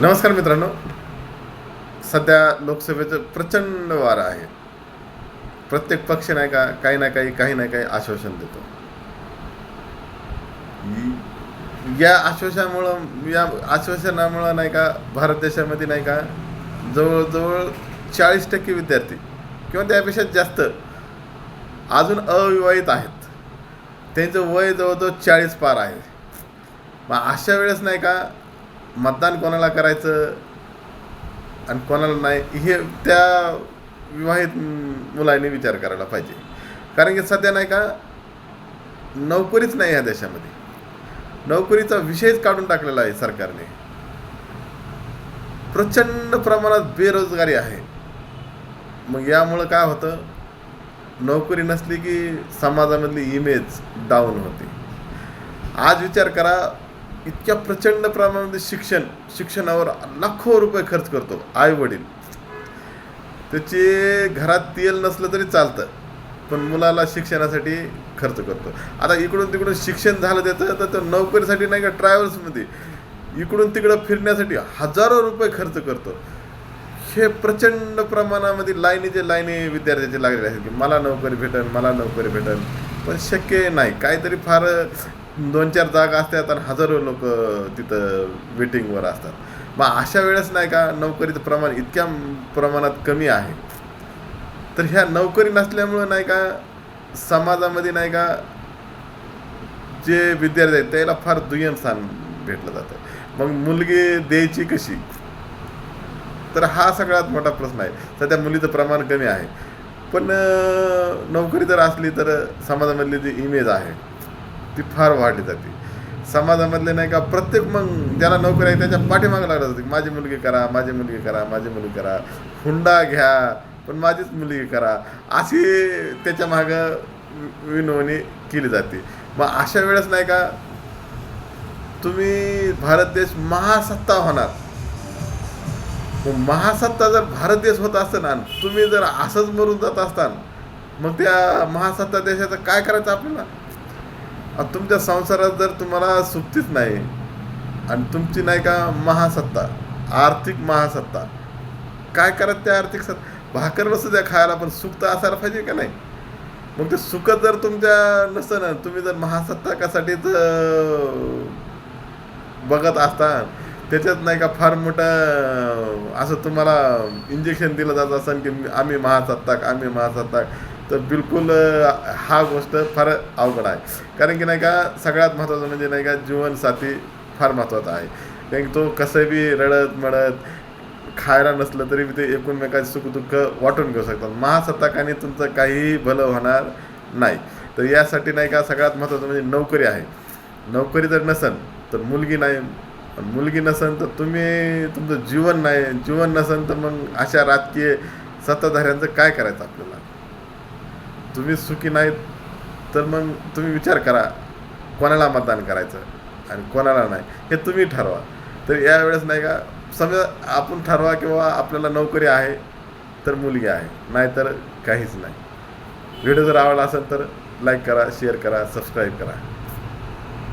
नमस्कार मित्रांनो. सध्या लोकसभेचं प्रचंड वारं आहे. प्रत्येक पक्ष नाही का काही ना काही काही ना काही आश्वासन देतो. या आश्वासनामुळं या आश्वासनामुळं नाही का भारत देशामध्ये नाही का जवळजवळ चाळीस टक्के विद्यार्थी किंवा त्यापेक्षा जास्त अजून अविवाहित आहेत. त्यांचं वय जवळजवळ चाळीस पार आहे. मग अशा वेळेस नाही का मतदान कोणाला करायचं आणि कोणाला नाही हे त्या विवाहित मुलाने मुलांनी विचार करायला पाहिजे. कारण की सध्या नाही का नोकरीच नाही ह्या देशामध्ये. नोकरीचा विषयच काढून टाकलेला आहे सरकारने. प्रचंड प्रमाणात बेरोजगारी आहे. मग यामुळं काय होतं? नोकरी नसली की समाजामधली इमेज डाऊन होते. आज विचार करा इतक्या प्रचंड प्रमाणामध्ये शिक्षण शिक्षणावर लाखो रुपये खर्च करतो आई वडील त्याचे घरात तेल नसलं तरी चालतं पण मुलाला शिक्षणासाठी खर्च करतो. आता इकडून तिकडून शिक्षण झालं त्याचं तर तो नोकरीसाठी नाही का ट्रॅव्हल्समध्ये. इकडून तिकडं फिरण्यासाठी हजारो रुपये खर्च करतो. हे प्रचंड प्रमाणामध्ये लाईनीचे लाईनी विद्यार्थ्याचे लागलेले आहेत की मला नोकरी भेटन मला नोकरी भेटन पण शक्य नाही. काहीतरी फार दोन चार जागा असतात आणि हजारो लोक तिथं वेटिंगवर असतात. मग अशा वेळेस नाही का नोकरीचं प्रमाण इतक्या प्रमाणात कमी आहे. तर ह्या नोकरी नसल्यामुळं नाही का समाजामध्ये नाही का जे विद्यार्थी आहेत त्याला फार दुय्यम स्थान भेटलं जातं. मग मुलगी द्यायची कशी? तर हा सगळ्यात मोठा प्रश्न आहे. सध्या मुलीचं प्रमाण कमी आहे. पण नोकरी जर असली तर समाजामधली जी इमेज आहे ती फार वाढली जाते. समाजामधले नाही का प्रत्येक मग ज्याला नोकरी आहे त्याच्या पाठीमागं लागलं जाते माझी मुलगी करा माझी मुलगी करा माझी मुलगी करा हुंडा घ्या पण माझीच मुलगी करा अशी त्याच्या मागं विनवणी केली जाते. मग अशा वेळेस नाही का तुम्ही भारत देश महासत्ता होणार. मग महासत्ता जर भारत देश होत असताना तुम्ही जर असंच मरून जात असताना मग त्या महासत्ता देशाचं काय करायचं आपल्याला? तुमच्या संसारात जर तुम्हाला सुप्तीच नाही आणि तुमची नाही का महासत्ता आर्थिक महासत्ता काय करत त्या आर्थिक सत्ता? भाकर नसतं द्या खायला पण सुख तर असायला पाहिजे का नाही? मग ते सुख जर तुमच्या नसतं ना तुम्ही जर महासत्ताकासाठीच बघत असता त्याच्यात नाही का फार मोठं असं तुम्हाला इंजेक्शन दिलं जात असेल की आम्ही महासत्ताक आम्ही महासत्ताक. तर बिलकुल हा गोष्ट फार अवघड आहे. कारण की नाही का सगळ्यात महत्त्वाचं म्हणजे नाही का जीवनसाथी फार महत्त्वाचा आहे. कारण की तो कसं बी रडत मडत खायला नसलं तरी ते एकूणमेकाचे सुखदुःख वाटून घेऊ शकतात. महासत्ताकाने तुमचं काहीही भलं होणार नाही. तर यासाठी नाही का सगळ्यात महत्त्वाचं म्हणजे नोकरी आहे. नोकरी जर नसेल तर मुलगी नाही. मुलगी नसेल तर तुम्ही तुमचं जीवन नाही. जीवन नसेल तर मग अशा राजकीय सत्ताधाऱ्यांचं काय करायचं आपल्याला? तुम्ही सुखी नाहीत तर मग तुम्ही विचार करा कोणाला मतदान करायचं आणि कोणाला नाही हे तुम्ही ठरवा. तर यावेळेस नाही का समजा आपण ठरवा किंवा आपल्याला नोकरी आहे तर मुलगी आहे नाहीतर काहीच नाही. व्हिडिओ जर आवडला असेल तर लाईक करा शेअर करा सबस्क्राईब करा.